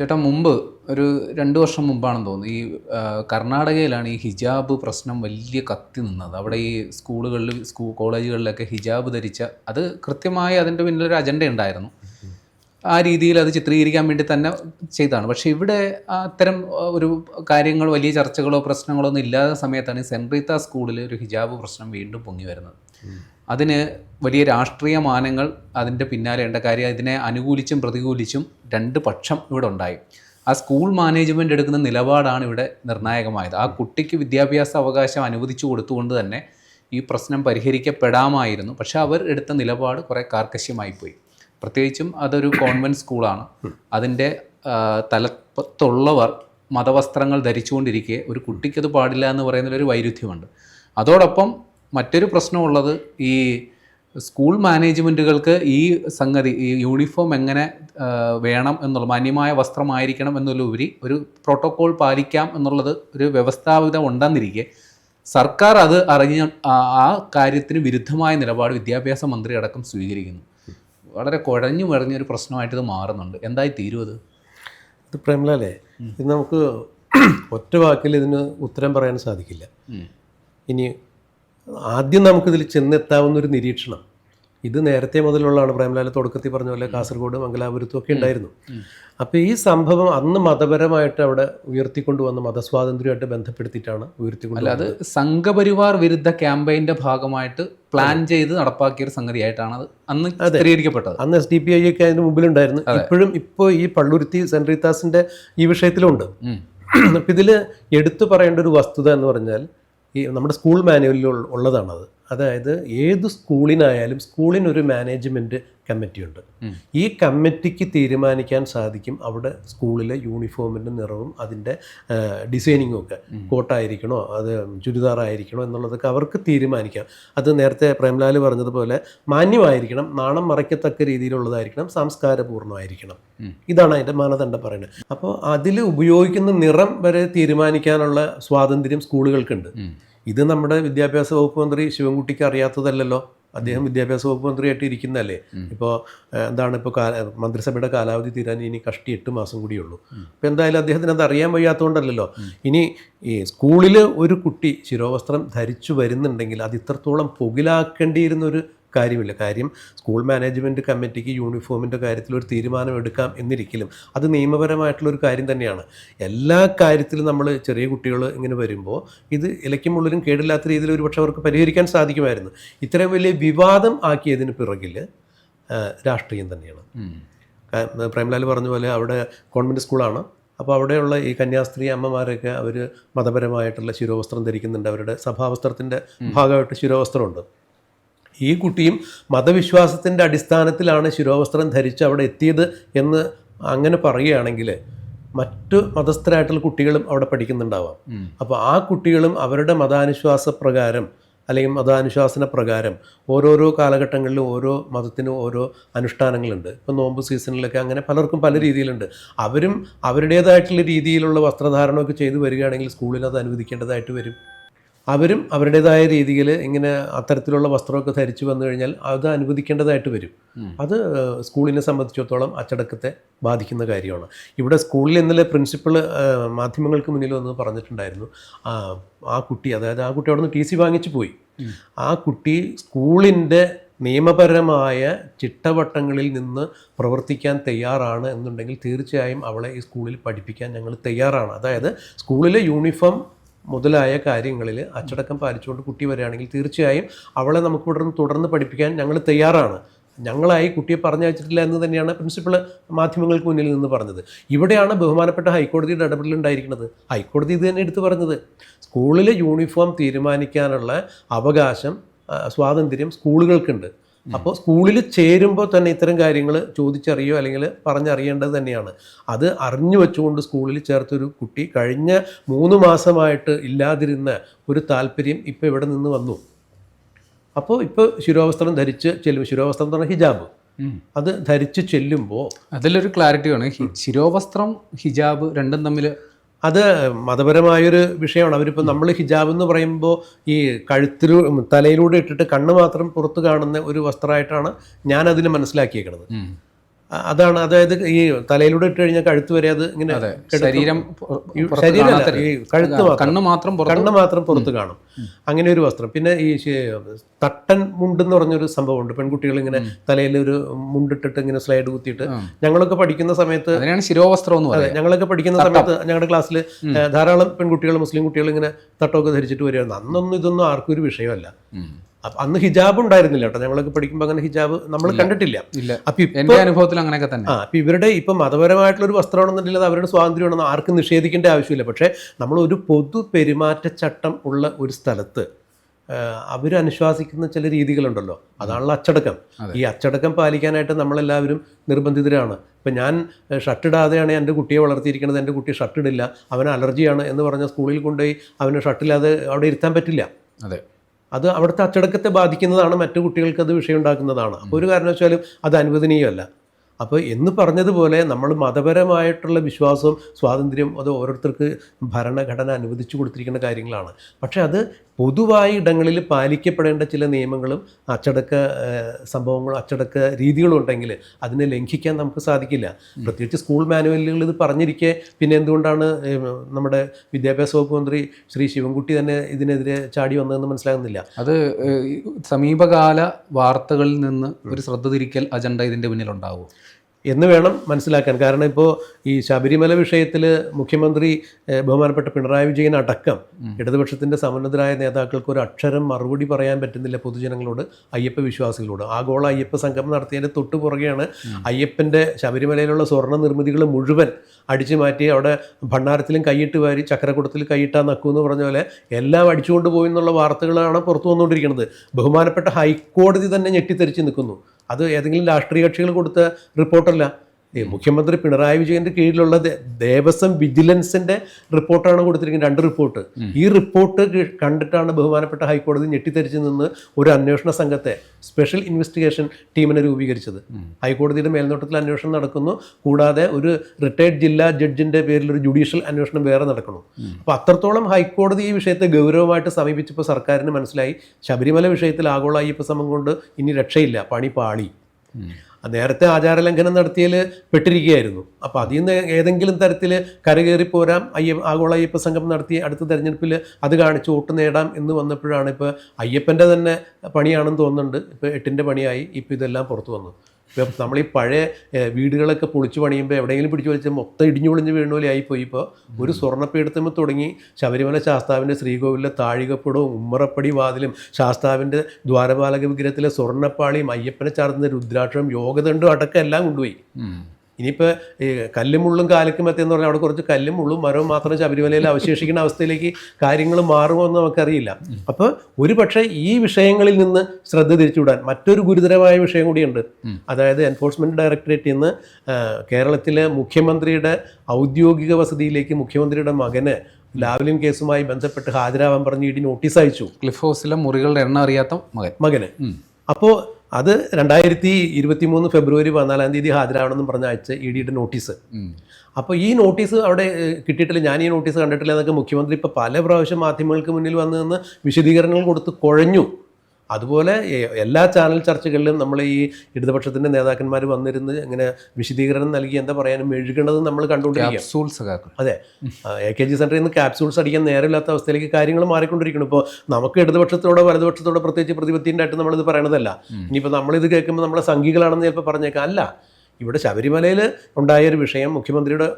ചേട്ടാ മുമ്പ് ഒരു രണ്ട് വർഷം മുമ്പാണെന്ന് തോന്നുന്നു. ഈ കർണാടകയിലാണ് ഈ ഹിജാബ് പ്രശ്നം വലിയ കത്തി നിന്നത്. അവിടെ ഈ സ്കൂളുകളിൽ സ്കൂൾ കോളേജുകളിലൊക്കെ ഹിജാബ് ധരിച്ച അത് കൃത്യമായി അതിന്റെ പിന്നിലൊരു അജണ്ട ഉണ്ടായിരുന്നു. ആ രീതിയിൽ അത് ചിത്രീകരിക്കാൻ വേണ്ടി തന്നെ ചെയ്താണ് പക്ഷേ ഇവിടെ അത്തരം ഒരു കാര്യങ്ങൾ വലിയ ചർച്ചകളോ പ്രശ്നങ്ങളോ ഒന്നും ഇല്ലാത്ത സമയത്താണ് സെന്റ് സ്കൂളിൽ ഒരു ഹിജാബ് പ്രശ്നം വീണ്ടും പൊങ്ങി വരുന്നത്. അതിന് വലിയ രാഷ്ട്രീയ മാനങ്ങൾ അതിന്റെ പിന്നാലെ ഉണ്ട കാര്യം ഇതിനെ അനുകൂലിച്ചും പ്രതികൂലിച്ചും രണ്ട് പക്ഷം ഇവിടെ ഉണ്ടായി. ആ സ്കൂൾ മാനേജ്മെന്റ് എടുക്കുന്ന നിലപാടാണ് ഇവിടെ നിർണായകമായത്. ആ കുട്ടിക്ക് വിദ്യാഭ്യാസ അവകാശം അനുവദിച്ചു കൊടുത്തുകൊണ്ട് തന്നെ ഈ പ്രശ്നം പരിഹരിക്കപ്പെടാമായിരുന്നു. പക്ഷേ അവർ എടുത്ത നിലപാട് കുറേ കാർക്കശ്യമായിപ്പോയി. പ്രത്യേകിച്ചും അതൊരു കോൺവെന്റ് സ്കൂളാണ്. അതിന്റെ തലത്തുള്ളവർ മതവസ്ത്രങ്ങൾ ധരിച്ചുകൊണ്ടിരിക്കെ ഒരു കുട്ടിക്കത് പാടില്ല എന്ന് പറയുന്നതിലൊരു വൈരുദ്ധ്യമുണ്ട്. അതോടൊപ്പം മറ്റൊരു പ്രശ്നമുള്ളത് ഈ സ്കൂൾ മാനേജ്മെന്റുകൾക്ക് ഈ സംഗതി ഈ യൂണിഫോം എങ്ങനെ വേണം എന്നുള്ള മാന്യമായ വസ്ത്രമായിരിക്കണം എന്നുള്ളതിലുപരി ഒരു പ്രോട്ടോകോൾ പാലിക്കാം എന്നുള്ളത് ഒരു വ്യവസ്ഥാപിതം ഉണ്ടെന്നിരിക്കെ സർക്കാർ അത് അറിഞ്ഞ ആ- ആ കാര്യത്തിന് വിരുദ്ധമായ നിലപാട് വിദ്യാഭ്യാസ മന്ത്രി അടക്കം സ്വീകരിക്കുന്നു. വളരെ കുഴഞ്ഞു മറിഞ്ഞൊരു പ്രശ്നമായിട്ട് ഇത് മാറുന്നുണ്ട്. എന്തായി തീരും അത്? ഇത് പ്രേംലാലേ ഇത് നമുക്ക് ഒറ്റ വാക്കിൽ ഇതിന് ഉത്തരം പറയാൻ സാധിക്കില്ല. ഇനി ആദ്യം നമുക്കിതിൽ ചെന്നെത്താവുന്ന ഒരു നിരീക്ഷണം. ഇത് നേരത്തെ മുതലുള്ളതാണ്. പ്രേംലാൽ തുടക്കത്തിൽ പറഞ്ഞ പോലെ കാസർഗോഡ് മംഗലാപുരത്തും ഒക്കെ ഉണ്ടായിരുന്നു. അപ്പോൾ ഈ സംഭവം അന്ന് മതപരമായിട്ട് അവിടെ ഉയർത്തിക്കൊണ്ടുവന്ന മതസ്വാതന്ത്ര്യമായിട്ട് ബന്ധപ്പെടുത്തിയിട്ടാണ് ഉയർത്തിക്കൊണ്ട് അല്ല അത് സംഘപരിവാർ വിരുദ്ധ ക്യാമ്പയിന്റെ ഭാഗമായിട്ട് പ്ലാൻ ചെയ്ത് നടപ്പാക്കിയ ഒരു സംഗതിയായിട്ടാണ് അത് അന്ന് സ്ഥിരീകരിക്കപ്പെട്ടത് അന്ന് എസ് ഡി പി ഐ ഒക്കെ അതിന് മുമ്പിലുണ്ടായിരുന്നു. ഇപ്പോഴും ഇപ്പോൾ ഈ പള്ളുരുത്തി റീത്താസിന്റെ ഈ വിഷയത്തിലുണ്ട്. അപ്പം ഇതിൽ എടുത്തു പറയേണ്ട ഒരു വസ്തുത എന്ന് പറഞ്ഞാൽ ഈ നമ്മുടെ സ്കൂൾ മാനുവലിൽ ഉള്ള- ഉള്ളതാണത്. അതായത് ഏത് സ്കൂളിനായാലും സ്കൂളിനൊരു മാനേജ്മെന്റ് കമ്മിറ്റിയുണ്ട്. ഈ കമ്മിറ്റിക്ക് തീരുമാനിക്കാൻ സാധിക്കും അവിടെ സ്കൂളിലെ യൂണിഫോമിന്റെ നിറവും അതിന്റെ ഡിസൈനിങ്ങും ഒക്കെ. കോട്ടായിരിക്കണോ അത് ചുരിദാറായിരിക്കണോ എന്നുള്ളതൊക്കെ അവർക്ക് തീരുമാനിക്കാം. അത് നേരത്തെ പ്രേംലാൽ പറഞ്ഞതുപോലെ മാന്യമായിരിക്കണം നാണം മറയ്ക്കത്തക്ക രീതിയിലുള്ളതായിരിക്കണം സംസ്കാരപൂർണമായിരിക്കണം ഇതാണ് അതിന്റെ മാനദണ്ഡം പറയുന്നത്. അപ്പോൾ അതിൽ ഉപയോഗിക്കുന്ന നിറം വരെ തീരുമാനിക്കാനുള്ള സ്വാതന്ത്ര്യം സ്കൂളുകൾക്കുണ്ട്. ഇത് നമ്മുടെ വിദ്യാഭ്യാസ വകുപ്പ് മന്ത്രി ശിവൻകുട്ടിക്ക് അറിയാത്തതല്ലല്ലോ. അദ്ദേഹം വിദ്യാഭ്യാസ വകുപ്പ് മന്ത്രിയായിട്ട് ഇരിക്കുന്നതല്ലേ. ഇപ്പോൾ എന്താണ് ഇപ്പോൾ മന്ത്രിസഭയുടെ കാലാവധി തീരാൻ ഇനി കഷ്ടി എട്ട് മാസം കൂടിയുള്ളൂ അപ്പോൾ എന്തായാലും അദ്ദേഹത്തിന് അത് അറിയാൻ വയ്യാത്തതുകൊണ്ടല്ലല്ലോ ഇനി ഈ സ്കൂളിൽ ഒരു കുട്ടി ശിരോവസ്ത്രം ധരിച്ചു വരുന്നുണ്ടെങ്കിൽ അത് ഇത്രത്തോളം പുകിലാക്കേണ്ടിയിരുന്ന ഒരു കാര്യമില്ല. കാര്യം സ്കൂൾ മാനേജ്മെന്റ് കമ്മിറ്റിക്ക് യൂണിഫോമിന്റെ കാര്യത്തിൽ ഒരു തീരുമാനം എടുക്കാം എന്നിരിക്കലും അത് നിയമപരമായിട്ടുള്ള ഒരു കാര്യം തന്നെയാണ്. എല്ലാ കാര്യത്തിലും നമ്മൾ ചെറിയ കുട്ടികൾ ഇങ്ങനെ വരുമ്പോൾ ഇത് ഇലയ്ക്കും മുള്ളിലും കേടില്ലാത്ത രീതിയിൽ ഒരുപക്ഷെ അവർക്ക് പരിഹരിക്കാൻ സാധിക്കുമായിരുന്നു. ഇത്രയും വലിയ വിവാദം ആക്കിയതിന് പിറകിൽ രാഷ്ട്രീയം തന്നെയാണ്. പ്രേംലാൽ പറഞ്ഞ പോലെ അവിടെ കോൺവെന്റ് സ്കൂളാണ്. അപ്പോൾ അവിടെയുള്ള ഈ കന്യാസ്ത്രീ അമ്മമാരൊക്കെ അവർ മതപരമായിട്ടുള്ള ശിരോവസ്ത്രം ധരിക്കുന്നുണ്ട്. അവരുടെ സഭാവസ്ത്രത്തിന്റെ ഭാഗമായിട്ട് ശിരോവസ്ത്രമുണ്ട്. ഈ കുട്ടിയും മതവിശ്വാസത്തിന്റെ അടിസ്ഥാനത്തിലാണ് ശിരോവസ്ത്രം ധരിച്ച് അവിടെ എത്തിയത് എന്ന് അങ്ങനെ പറയുകയാണെങ്കിൽ മറ്റു മതസ്ഥരായിട്ടുള്ള കുട്ടികളും അവിടെ പഠിക്കുന്നുണ്ടാവാം. അപ്പോൾ ആ കുട്ടികളും അവരുടെ മതാനുശ്വാസ പ്രകാരം അല്ലെങ്കിൽ മതാനുശാസന പ്രകാരം ഓരോരോ കാലഘട്ടങ്ങളിലും ഓരോ മതത്തിനും ഓരോ അനുഷ്ഠാനങ്ങളുണ്ട്. ഇപ്പം നോമ്പ് സീസണിലൊക്കെ അങ്ങനെ പലർക്കും പല രീതിയിലുണ്ട്. അവരും അവരുടേതായിട്ടുള്ള രീതിയിലുള്ള വസ്ത്രധാരണമൊക്കെ ചെയ്തു വരികയാണെങ്കിൽ സ്കൂളിൽ അത് അനുവദിക്കേണ്ടതായിട്ട് വരും. അവരും അവരുടേതായ രീതിയിൽ ഇങ്ങനെ അത്തരത്തിലുള്ള വസ്ത്രമൊക്കെ ധരിച്ചു വന്നു കഴിഞ്ഞാൽ അത് അനുവദിക്കേണ്ടതായിട്ട് വരും. അത് സ്കൂളിനെ സംബന്ധിച്ചിടത്തോളം അച്ചടക്കത്തെ ബാധിക്കുന്ന കാര്യമാണ്. ഇവിടെ സ്കൂളിൽ ഇന്നലെ പ്രിൻസിപ്പൾ മാധ്യമങ്ങൾക്ക് മുന്നിൽ വന്ന് പറഞ്ഞിട്ടുണ്ടായിരുന്നു. ആ കുട്ടി അതായത് ആ കുട്ടി അവിടെ നിന്ന് ടി സി വാങ്ങിച്ചു പോയി. ആ കുട്ടി സ്കൂളിന്റെ നിയമപരമായ ചിട്ടവട്ടങ്ങളിൽ നിന്ന് പ്രവർത്തിക്കാൻ തയ്യാറാണ് എന്നുണ്ടെങ്കിൽ തീർച്ചയായും അവളെ ഈ സ്കൂളിൽ പഠിപ്പിക്കാൻ ഞങ്ങൾ തയ്യാറാണ്. അതായത് സ്കൂളിലെ യൂണിഫോം മുതലായ കാര്യങ്ങളിൽ അച്ചടക്കം പാലിച്ചുകൊണ്ട് കുട്ടി വരികയാണെങ്കിൽ തീർച്ചയായും അവളെ നമുക്ക് തുടർന്ന് തുടർന്ന് പഠിപ്പിക്കാൻ ഞങ്ങൾ തയ്യാറാണ്. ഞങ്ങളായി കുട്ടിയെ പറഞ്ഞയച്ചിട്ടില്ല എന്ന് തന്നെയാണ് പ്രിൻസിപ്പൾ മാധ്യമങ്ങൾക്ക് മുന്നിൽ നിന്ന് പറഞ്ഞത്. ഇവിടെയാണ് ബഹുമാനപ്പെട്ട ഹൈക്കോടതിയുടെ ഇടപെടൽ ഉണ്ടായിരിക്കുന്നത്. ഹൈക്കോടതി ഇത് തന്നെ എടുത്തു പറഞ്ഞത്. സ്കൂളിലെ യൂണിഫോം തീരുമാനിക്കാനുള്ള അവകാശം സ്വാതന്ത്ര്യം സ്കൂളുകൾക്കുണ്ട്. അപ്പോൾ സ്കൂളിൽ ചേരുമ്പോൾ തന്നെ ഇത്തരം കാര്യങ്ങൾ ചോദിച്ചറിയോ അല്ലെങ്കിൽ പറഞ്ഞറിയേണ്ടത് തന്നെയാണ്. അത് അറിഞ്ഞു വെച്ചുകൊണ്ട് സ്കൂളിൽ ചേർത്തൊരു കുട്ടി കഴിഞ്ഞ മൂന്ന് മാസമായിട്ട് ഇല്ലാതിരുന്ന ഒരു താല്പര്യം ഇപ്പോൾ ഇവിടെ നിന്ന് വന്നു. അപ്പോൾ ഇപ്പോൾ ശിരോവസ്ത്രം ധരിച്ച് ചെല്ലും. ശിരോവസ്ത്രം എന്ന് പറഞ്ഞാൽ ഹിജാബ്. അത് ധരിച്ച് ചെല്ലുമ്പോൾ അതിലൊരു ക്ലാരിറ്റി വേണം ശിരോവസ്ത്രം ഹിജാബ് രണ്ടും തമ്മിൽ അത് മതപരമായൊരു വിഷയമാണ്. അവരിപ്പോൾ നമ്മൾ ഹിജാബ് എന്ന് പറയുമ്പോൾ ഈ കഴുത്തിലൂ തലയിലൂടെ ഇട്ടിട്ട് കണ്ണ് മാത്രം പുറത്ത് കാണുന്ന ഒരു വസ്ത്രമായിട്ടാണ് ഞാൻ മനസ്സിലാക്കിയേക്കുന്നത് അതാണ്. അതായത് ഈ തലയിലൂടെ ഇട്ട് കഴിഞ്ഞാൽ കഴുത്ത് വരെ അത് ഇങ്ങനെ ശരീരം ശരീരമല്ല, ഈ കഴുത്ത്. കണ്ണ് മാത്രം പുറത്ത് കണ്ണ് മാത്രം പുറത്ത് കാണും. അങ്ങനെ ഒരു വസ്ത്രം. പിന്നെ ഈ തട്ടൻ മുണ്ട് എന്ന് പറഞ്ഞൊരു സംഭവമുണ്ട്. പെൺകുട്ടികൾ ഇങ്ങനെ തലയിൽ ഒരു മുണ്ടിട്ടിട്ട് ഇങ്ങനെ സ്ലൈഡ് കുത്തിയിട്ട് ഞങ്ങളൊക്കെ പഠിക്കുന്ന സമയത്ത് ശിരോവസ്ത്രം അതെ ഞങ്ങളൊക്കെ പഠിക്കുന്ന സമയത്ത് ഞങ്ങളുടെ ക്ലാസ്സിൽ ധാരാളം പെൺകുട്ടികൾ മുസ്ലിം കുട്ടികൾ ഇങ്ങനെ തട്ടമൊക്കെ ധരിച്ചിട്ട് വരികയായിരുന്നു അന്നൊന്നും ഇതൊന്നും ആർക്കും ഒരു വിഷയമല്ല. അന്ന് ഹിജാബ് ഉണ്ടായിരുന്നില്ല കേട്ടോ. ഞങ്ങളൊക്കെ പഠിക്കുമ്പോൾ അങ്ങനെ ഹിജാബ് നമ്മൾ കണ്ടിട്ടില്ല. അപ്പൊ എന്റെ അനുഭവത്തിൽ അങ്ങനെയൊക്കെ തന്നെ. ആ അപ്പൊ ഇവരുടെ ഇപ്പൊ മതപരമായിട്ടുള്ള ഒരു വസ്ത്രമാണെന്നുണ്ടെങ്കിൽ അത് അവരുടെ സ്വാതന്ത്ര്യമാണെന്ന് ആർക്കും നിഷേധിക്കേണ്ട ആവശ്യമില്ല. പക്ഷേ നമ്മൾ ഒരു പൊതു പെരുമാറ്റച്ചട്ടം ഉള്ള ഒരു സ്ഥലത്ത് അവർ അനുശ്വാസിക്കുന്ന ചില രീതികളുണ്ടല്ലോ. അതാണല്ലോ അച്ചടക്കം. ഈ അച്ചടക്കം പാലിക്കാനായിട്ട് നമ്മളെല്ലാവരും നിർബന്ധിതരാണ്. ഇപ്പം ഞാൻ ഷർട്ടിടാതെയാണ് എന്റെ കുട്ടിയെ വളർത്തിയിരിക്കുന്നത്. എന്റെ കുട്ടി ഷർട്ട് ഇടില്ല അവന് അലർജിയാണ് എന്ന് പറഞ്ഞ സ്കൂളിൽ കൊണ്ടുപോയി അവന് ഷർട്ടില്ലാതെ അവിടെ ഇരുത്താൻ പറ്റില്ല. അതെ. അത് അവിടുത്തെ അച്ചടക്കത്തെ ബാധിക്കുന്നതാണ് മറ്റു കുട്ടികൾക്ക് അത് വിഷയം ഉണ്ടാക്കുന്നതാണ്. അപ്പോൾ ഒരു കാരണവശാലും അത് അനുവദനീയമല്ല. അപ്പോൾ എന്ന് പറഞ്ഞതുപോലെ നമ്മൾ മതപരമായിട്ടുള്ള വിശ്വാസവും സ്വാതന്ത്ര്യം അത് ഓരോരുത്തർക്ക് ഭരണഘടന അനുവദിച്ചു കൊടുത്തിരിക്കുന്ന കാര്യങ്ങളാണ്. പക്ഷേ അത് പൊതുവായ ഇടങ്ങളിൽ പാലിക്കപ്പെടേണ്ട ചില നിയമങ്ങളും അച്ചടക്ക സംഭവങ്ങളും അച്ചടക്ക രീതികളും ഉണ്ടെങ്കിൽ അതിനെ ലംഘിക്കാൻ നമുക്ക് സാധിക്കില്ല. പ്രത്യേകിച്ച് സ്കൂൾ മാനുവലുകൾ ഇത് പറഞ്ഞിരിക്കെ പിന്നെ എന്തുകൊണ്ടാണ് നമ്മുടെ വിദ്യാഭ്യാസ വകുപ്പ് മന്ത്രി ശ്രീ ശിവൻകുട്ടി തന്നെ ഇതിനെതിരെ ചാടി വന്നതെന്ന് മനസ്സിലാകുന്നില്ല. അത് സമീപകാല വാർത്തകളിൽ നിന്ന് ഒരു ശ്രദ്ധ തിരിക്കൽ അജണ്ട ഇതിന്റെ പിന്നിൽ ഉണ്ടാവും എന്ന് വേണം മനസ്സിലാക്കാൻ. കാരണം ഇപ്പോൾ ഈ ശബരിമല വിഷയത്തിൽ മുഖ്യമന്ത്രി ബഹുമാനപ്പെട്ട പിണറായി വിജയൻ അടക്കം ഇടതുപക്ഷത്തിന്റെ സമുന്നതരായ നേതാക്കൾക്ക് ഒരു അക്ഷരം മറുപടി പറയാൻ പറ്റുന്നില്ല പൊതുജനങ്ങളോട് അയ്യപ്പ വിശ്വാസികളോട്. ആഗോള അയ്യപ്പ സംഗമം നടത്തിയതിന്റെ തൊട്ട് പുറകെയാണ് അയ്യപ്പന്റെ ശബരിമലയിലുള്ള സ്വർണ നിർമ്മിതികൾ മുഴുവൻ അടിച്ചു മാറ്റി അവിടെ ഭണ്ണാരത്തിലും കൈയിട്ട് വാരി ചക്രക്കുടത്തിൽ കൈയിട്ടാ നക്കൂ എന്ന് പറഞ്ഞ പോലെ എല്ലാം അടിച്ചുകൊണ്ട് പോയി എന്നുള്ള വാർത്തകളാണ് പുറത്തു വന്നുകൊണ്ടിരിക്കുന്നത്. ബഹുമാനപ്പെട്ട ഹൈക്കോടതി തന്നെ ഞെട്ടിത്തെറിച്ച് നിൽക്കുന്നു. അത് ഏതെങ്കിലും രാഷ്ട്രീയ കക്ഷികൾ കൊടുത്ത റിപ്പോർട്ടല്ല. മുഖ്യമന്ത്രി പിണറായി വിജയന്റെ കീഴിലുള്ള ദേവസ്വം വിജിലൻസിന്റെ റിപ്പോർട്ടാണ് കൊടുത്തിരിക്കുന്നത്. രണ്ട് റിപ്പോർട്ട്. ഈ റിപ്പോർട്ട് കണ്ടിട്ടാണ് ബഹുമാനപ്പെട്ട ഹൈക്കോടതി ഞെട്ടിത്തെരിച്ചു നിന്ന് ഒരു അന്വേഷണ സംഘത്തെ സ്പെഷ്യൽ ഇൻവെസ്റ്റിഗേഷൻ ടീമിനെ രൂപീകരിച്ചത്. ഹൈക്കോടതിയുടെ മേൽനോട്ടത്തിൽ അന്വേഷണം നടക്കുന്നു. കൂടാതെ ഒരു റിട്ടയർഡ് ജില്ലാ ജഡ്ജിന്റെ പേരിൽ ഒരു ജുഡീഷ്യൽ അന്വേഷണം വേറെ നടക്കണം അപ്പോൾ അത്രത്തോളം ഹൈക്കോടതി ഈ വിഷയത്തെ ഗൗരവമായിട്ട് സമീപിച്ചപ്പോൾ സർക്കാരിന് മനസ്സിലായി. ശബരിമല വിഷയത്തിൽ ആഗോള അയ്യപ്പ സമം കൊണ്ട് ഇനി രക്ഷയില്ല. പണി പാളി. നേരത്തെ ആചാരലംഘനം നടത്തിയതിൽ പെട്ടിരിക്കുകയായിരുന്നു. അപ്പോൾ അതിൽ നിന്ന് ഏതെങ്കിലും തരത്തിൽ കരകയറി പോരാം അയ്യ ആഗോള അയ്യപ്പ സംഘം നടത്തി അടുത്ത തെരഞ്ഞെടുപ്പിൽ അത് കാണിച്ച് വോട്ട് നേടാം എന്ന് വന്നപ്പോഴാണ് ഇപ്പോൾ അയ്യപ്പന്റെ തന്നെ പണിയാണെന്ന് തോന്നുന്നുണ്ട്. ഇപ്പോൾ എട്ടിന്റെ പണിയായി ഇപ്പോൾ ഇതെല്ലാം പുറത്തു വന്നു. ഇപ്പം നമ്മൾ ഈ പഴയ വീടുകളൊക്കെ പൊളിച്ചു പണിയുമ്പോൾ എവിടെയെങ്കിലും പിടിച്ചു വലിച്ച മൊത്തം ഇടിഞ്ഞു പൊളിഞ്ഞ് വീണ പോലെ ആയിപ്പോയി. ഇപ്പോൾ ഒരു സ്വർണപ്പീഠത്തുമ്പോൾ തുടങ്ങി ശബരിമല ശാസ്താവിന്റെ ശ്രീകോവിലിലെ താഴികപ്പടവും ഉമ്മറപ്പടി വാതിലും ശാസ്താവിന്റെ ദ്വാരപാലക വിഗ്രഹത്തിലെ സ്വർണപ്പാളിയും അയ്യപ്പനെ ചാർത്തുന്ന രുദ്രാക്ഷവും യോഗദണ്ഡും അടക്കം എല്ലാം കൊണ്ടുപോയി. ഇനിയിപ്പോൾ ഈ കല്ലും മുള്ളും കാലക്കും എത്തിയെന്ന് പറഞ്ഞാൽ അവിടെ കുറച്ച് കല്ലും മുള്ളും മരവും മാത്രം ശബരിമലയിൽ അവശേഷിക്കുന്ന അവസ്ഥയിലേക്ക് കാര്യങ്ങൾ മാറുമോ എന്ന് നമുക്കറിയില്ല. അപ്പോൾ ഒരു പക്ഷേ ഈ വിഷയങ്ങളിൽ നിന്ന് ശ്രദ്ധ തിരിച്ചുവിടാൻ മറ്റൊരു ഗുരുതരമായ വിഷയം കൂടിയുണ്ട്. അതായത് എൻഫോഴ്സ്മെന്റ് ഡയറക്ടറേറ്റിൽ നിന്ന് കേരളത്തിലെ മുഖ്യമന്ത്രിയുടെ ഔദ്യോഗിക വസതിയിലേക്ക് മുഖ്യമന്ത്രിയുടെ മകന് ലാവ്ലിൻ കേസുമായി ബന്ധപ്പെട്ട് ഹാജരാവാൻ പറഞ്ഞ് ഇടി നോട്ടീസ് അയച്ചു. ക്ലിഫ് ഹൗസിലെ മുറികളുടെ എണ്ണം അറിയാത്ത മകൻ. മകന്. അപ്പോൾ അത് രണ്ടായിരത്തി ഇരുപത്തി മൂന്ന് ഫെബ്രുവരി പതിനാലാം തീയതി ഹാജരാവണമെന്നും പറഞ്ഞ അയച്ച ഇ ഡിയുടെ നോട്ടീസ്. അപ്പോൾ ഈ നോട്ടീസ് അവിടെ കിട്ടിയിട്ടില്ല. ഞാൻ ഈ നോട്ടീസ് കണ്ടിട്ടില്ല എന്നൊക്കെ മുഖ്യമന്ത്രി ഇപ്പോൾ പല പ്രാവശ്യം മാധ്യമങ്ങൾക്ക് മുന്നിൽ വന്നു നിന്ന് വിശദീകരണങ്ങൾ കൊടുത്ത് കുഴഞ്ഞു. അതുപോലെ എല്ലാ ചാനൽ ചർച്ചകളിലും നമ്മൾ ഈ ഇടതുപക്ഷത്തിന്റെ നേതാക്കന്മാർ വന്നിരുന്ന് ഇങ്ങനെ വിശദീകരണം നൽകി എന്താ പറയാനും മെഴുകണത് നമ്മൾ കണ്ടുകൊണ്ടിരിക്കുക ക്യാപ്സൂൾ അതെ. എ കെ ജി സെന്ററിൽ നിന്ന് ക്യാപ്സൂൾസ് അടിക്കാൻ നേരമില്ലാത്ത അവസ്ഥയിലേക്ക് കാര്യങ്ങൾ മാറിക്കൊണ്ടിരിക്കുന്നു. ഇപ്പോൾ നമുക്ക് ഇടതുപക്ഷത്തോടോ വലതുപക്ഷത്തോടോ പ്രത്യേകിച്ച് പ്രതിപത്തിന്റെ നമ്മളിത് പറയണതല്ല. ഇനിയിപ്പോൾ നമ്മളിത് കേൾക്കുമ്പോൾ നമ്മളെ സംഘികളാണെന്ന് ചിലപ്പോൾ പറഞ്ഞേക്കാം. അല്ല ഇവിടെ ശബരിമലയിൽ ഉണ്ടായ ഒരു വിഷയം മുഖ്യമന്ത്രിയുടെ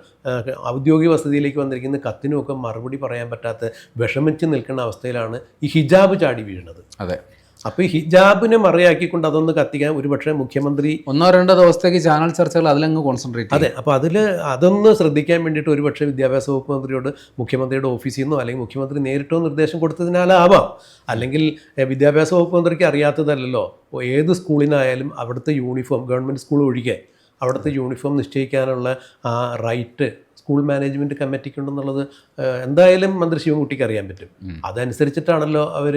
ഔദ്യോഗിക വസതിയിലേക്ക് വന്നിരിക്കുന്ന കത്തിനുമൊക്കെ മറുപടി പറയാൻ പറ്റാത്ത വിഷമിച്ച് നിൽക്കുന്ന അവസ്ഥയിലാണ് ഈ ഹിജാബ് ചാടി വീഴുന്നത്. അതെ. അപ്പോൾ ഈ ഹിജാബിനെ മറയാക്കിക്കൊണ്ട് അതൊന്ന് കത്തിക്കാൻ ഒരുപക്ഷെ മുഖ്യമന്ത്രി ഒന്നോ രണ്ടോ ദിവസത്തേക്ക് ചാനൽ ചർച്ചകൾ അതിലങ്ങ് കോൺസെൻട്രേറ്റ് അതെ അപ്പൊ അതിൽ അതൊന്ന് ശ്രദ്ധിക്കാൻ വേണ്ടിയിട്ട് ഒരുപക്ഷെ വിദ്യാഭ്യാസ വകുപ്പ് മന്ത്രിയോട് മുഖ്യമന്ത്രിയുടെ ഓഫീസിൽ നിന്നോ അല്ലെങ്കിൽ മുഖ്യമന്ത്രി നേരിട്ടോ നിർദ്ദേശം കൊടുത്തതിനാലാവാം. അല്ലെങ്കിൽ വിദ്യാഭ്യാസ വകുപ്പ് മന്ത്രിക്ക് അറിയാത്തതല്ലല്ലോ. ഏത് സ്കൂളിനായാലും അവിടുത്തെ യൂണിഫോം ഗവൺമെന്റ് സ്കൂൾ ഒഴികെ അവിടുത്തെ യൂണിഫോം നിശ്ചയിക്കാനുള്ള ആ റൈറ്റ് സ്കൂൾ മാനേജ്മെന്റ് കമ്മിറ്റിക്കുണ്ടെന്നുള്ളത് എന്തായാലും മന്ത്രി ശിവൻകുട്ടിക്ക് അറിയാൻ പറ്റും. അതനുസരിച്ചിട്ടാണല്ലോ അവർ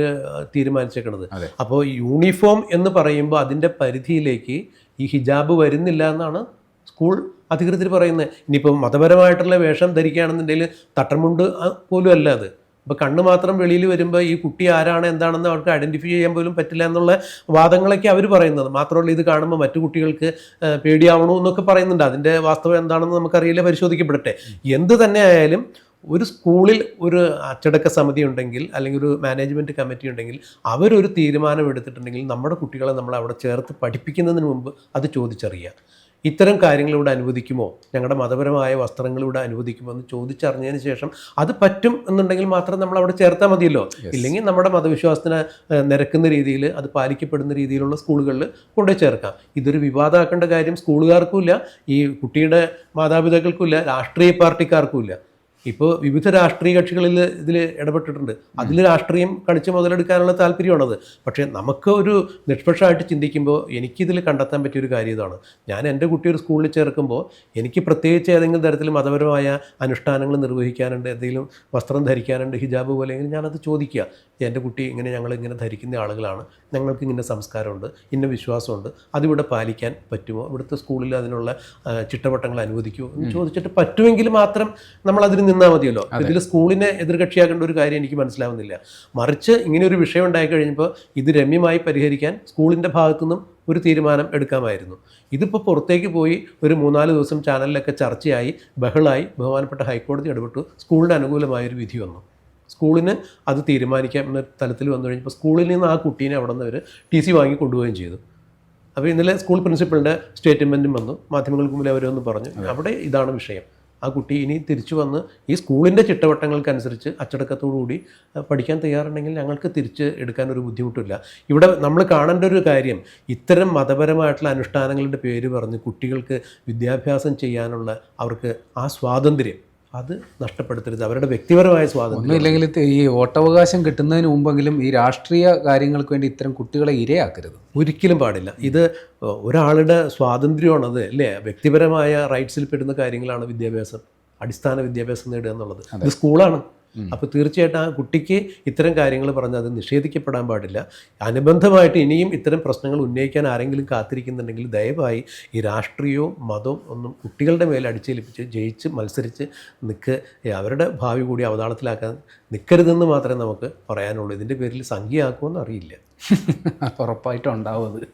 തീരുമാനിച്ചേക്കുന്നത് അപ്പോൾ യൂണിഫോം എന്ന് പറയുമ്പോൾ അതിന്റെ പരിധിയിലേക്ക് ഈ ഹിജാബ് വരുന്നില്ല എന്നാണ് സ്കൂൾ അധികൃതർ പറയുന്നത്. ഇനിയിപ്പോൾ മതപരമായിട്ടുള്ള വേഷം ധരിക്കുകയാണെന്നുണ്ടെങ്കിൽ തട്ടമുണ്ട് പോലും അല്ല അത്. അപ്പോൾ കണ്ണ് മാത്രം വെളിയിൽ വരുമ്പോൾ ഈ കുട്ടി ആരാണ് എന്താണെന്ന് അവർക്ക് ഐഡന്റിഫൈ ചെയ്യാൻ പോലും പറ്റില്ല എന്നുള്ള വാദങ്ങളൊക്കെ അവർ പറയുന്നത്. മാത്രമല്ല ഇത് കാണുമ്പോൾ മറ്റു കുട്ടികൾക്ക് പേടിയാവണോ എന്നൊക്കെ പറയുന്നുണ്ട്. അതിന്റെ വാസ്തവം എന്താണെന്ന് നമുക്കറിയില്ല പരിശോധിക്കപ്പെടട്ടെ. എന്ത് തന്നെ ആയാലും ഒരു സ്കൂളിൽ ഒരു അച്ചടക്ക സമിതി ഉണ്ടെങ്കിൽ അല്ലെങ്കിൽ ഒരു മാനേജ്മെന്റ് കമ്മിറ്റി ഉണ്ടെങ്കിൽ അവരൊരു തീരുമാനം എടുത്തിട്ടുണ്ടെങ്കിൽ നമ്മുടെ കുട്ടികളെ നമ്മൾ അവിടെ ചേർത്ത് പഠിപ്പിക്കുന്നതിന് മുമ്പ് അത് ചോദിച്ചറിയുക. ഇത്തരം കാര്യങ്ങളിവിടെ അനുവദിക്കുമോ? ഞങ്ങളുടെ മതപരമായ വസ്ത്രങ്ങളിവിടെ അനുവദിക്കുമോ എന്ന് ചോദിച്ചറിഞ്ഞതിന് ശേഷം അത് പറ്റും എന്നുണ്ടെങ്കിൽ മാത്രം നമ്മൾ അവിടെ ചേർത്താൽ മതിയല്ലോ ഇല്ലെങ്കിൽ നമ്മുടെ മതവിശ്വാസത്തിന് നിരക്കുന്ന രീതിയിൽ അത് പാലിക്കപ്പെടുന്ന രീതിയിലുള്ള സ്കൂളുകളിൽ കൊണ്ടുപോയി ചേർക്കാം. ഇതൊരു വിവാദമാക്കേണ്ട കാര്യം സ്കൂളുകാർക്കും ഇല്ല ഈ കുട്ടിയുടെ മാതാപിതാക്കൾക്കും ഇല്ല രാഷ്ട്രീയ പാർട്ടിക്കാർക്കും ഇല്ല ഇപ്പോൾ വിവിധ രാഷ്ട്രീയ കക്ഷികളിൽ ഇതിൽ ഇടപെട്ടിട്ടുണ്ട്. അതിൽ രാഷ്ട്രീയം കളിച്ച് മുതലെടുക്കാനുള്ള താല്പര്യമാണത്. പക്ഷേ നമുക്ക് ഒരു നിഷ്പക്ഷമായിട്ട് ചിന്തിക്കുമ്പോൾ എനിക്കിതിൽ കണ്ടെത്താൻ പറ്റിയൊരു കാര്യം ഇതാണ്. ഞാൻ എന്റെ കുട്ടി ഒരു സ്കൂളിൽ ചേർക്കുമ്പോൾ എനിക്ക് പ്രത്യേകിച്ച് ഏതെങ്കിലും തരത്തിൽ മതപരമായ അനുഷ്ഠാനങ്ങൾ നിർവഹിക്കാനുണ്ട് എന്തെങ്കിലും വസ്ത്രം ധരിക്കാനുണ്ട് ഹിജാബ് പോലെ ഞാനത് ചോദിക്കുക. എന്റെ കുട്ടി ഇങ്ങനെ ഞങ്ങൾ ഇങ്ങനെ ധരിക്കുന്ന ആളുകളാണ്. ഞങ്ങൾക്ക് ഇങ്ങനെ സംസ്കാരമുണ്ട് ഇന്ന വിശ്വാസമുണ്ട് അതിവിടെ പാലിക്കാൻ പറ്റുമോ? ഇവിടുത്തെ സ്കൂളിൽ അതിനുള്ള ചിട്ടവട്ടങ്ങൾ അനുവദിക്കുമോ? എന്ന് ചോദിച്ചിട്ട് പറ്റുമെങ്കിൽ മാത്രം നമ്മൾ അതിന് നിന്നാൽ മതിയല്ലോ. ഇതിൽ സ്കൂളിനെ എതിർകക്ഷിയാക്കേണ്ട ഒരു കാര്യം എനിക്ക് മനസ്സിലാവുന്നില്ല. മറിച്ച് ഇങ്ങനെ ഒരു വിഷയം ഉണ്ടായി കഴിഞ്ഞപ്പോൾ ഇത് രമ്യമായി പരിഹരിക്കാൻ സ്കൂളിന്റെ ഭാഗത്തു നിന്നും ഒരു തീരുമാനം എടുക്കാമായിരുന്നു. ഇതിപ്പോൾ പുറത്തേക്ക് പോയി ഒരു മൂന്നാൽ ദിവസം ചാനലിലൊക്കെ ചർച്ചയായി ബഹളായി ബഹുമാനപ്പെട്ട ഹൈക്കോടതി ഇടപെട്ടു. സ്കൂളിന് അനുകൂലമായൊരു വിധി വന്നു. സ്കൂളിന് അത് തീരുമാനിക്കാം എന്ന തലത്തിൽ വന്നു കഴിഞ്ഞപ്പോൾ സ്കൂളിൽ നിന്ന് ആ കുട്ടീനെ അവിടെ നിന്ന് അവർ ടി സി വാങ്ങി കൊണ്ടുപോവുകയും ചെയ്തു. അപ്പോൾ ഇന്നലെ സ്കൂൾ പ്രിൻസിപ്പളിന്റെ സ്റ്റേറ്റ്മെന്റും വന്നു. മാധ്യമങ്ങൾക്ക് മുമ്പിൽ അവരൊന്ന് പറഞ്ഞു അവിടെ ഇതാണ് വിഷയം. ആ കുട്ടി ഇനി തിരിച്ചു വന്ന് ഈ സ്കൂളിന്റെ ചിട്ടവട്ടങ്ങൾക്കനുസരിച്ച് അച്ചടക്കത്തോടുകൂടി പഠിക്കാൻ തയ്യാറുണ്ടെങ്കിൽ ഞങ്ങൾക്ക് തിരിച്ച് എടുക്കാൻ ഒരു ബുദ്ധിമുട്ടില്ല. ഇവിടെ നമ്മൾ കാണേണ്ട ഒരു കാര്യം ഇത്തരം മതപരമായിട്ടുള്ള അനുഷ്ഠാനങ്ങളുടെ പേര് പറഞ്ഞ് കുട്ടികൾക്ക് വിദ്യാഭ്യാസം ചെയ്യാനുള്ള അവർക്ക് ആ സ്വാതന്ത്ര്യം അത് നഷ്ടപ്പെടുത്തരുത്. അവരുടെ വ്യക്തിപരമായ സ്വാതന്ത്ര്യം. ഒന്നുമില്ലെങ്കിൽ ഈ വോട്ടവകാശം കിട്ടുന്നതിന് മുമ്പെങ്കിലും ഈ രാഷ്ട്രീയ കാര്യങ്ങൾക്ക് വേണ്ടി ഇത്തരം കുട്ടികളെ ഇരയാക്കരുത്. ഒരിക്കലും പാടില്ല. ഇത് ഒരാളുടെ സ്വാതന്ത്ര്യമാണത് അല്ലേ? വ്യക്തിപരമായ റൈറ്റ്സിൽ പെടുന്ന കാര്യങ്ങളാണ് വിദ്യാഭ്യാസം. അടിസ്ഥാന വിദ്യാഭ്യാസം നേടുക എന്നുള്ളത്. ഇത് സ്കൂളാണ്. അപ്പോൾ തീർച്ചയായിട്ടും ആ കുട്ടിക്ക് ഇത്തരം കാര്യങ്ങൾ പറഞ്ഞ് അത് നിഷേധിക്കപ്പെടാൻ പാടില്ല. അനുബന്ധമായിട്ട് ഇനിയും ഇത്തരം പ്രശ്നങ്ങൾ ഉന്നയിക്കാൻ ആരെങ്കിലും കാത്തിരിക്കുന്നുണ്ടെങ്കിൽ ദയവായി ഈ രാഷ്ട്രീയവും മതവും ഒന്നും കുട്ടികളുടെ മേലെ അടിച്ചേൽപ്പിച്ച് ജയിച്ച് മത്സരിച്ച് നിൽക്ക് അവരുടെ ഭാവി കൂടി അവതാളത്തിലാക്കാൻ നിൽക്കരുതെന്ന് മാത്രമേ നമുക്ക് പറയാനുള്ളൂ. ഇതിന്റെ പേരിൽ സംഖ്യയാക്കുമെന്ന് അറിയില്ല ഉറപ്പായിട്ടും ഉണ്ടാവും അത്.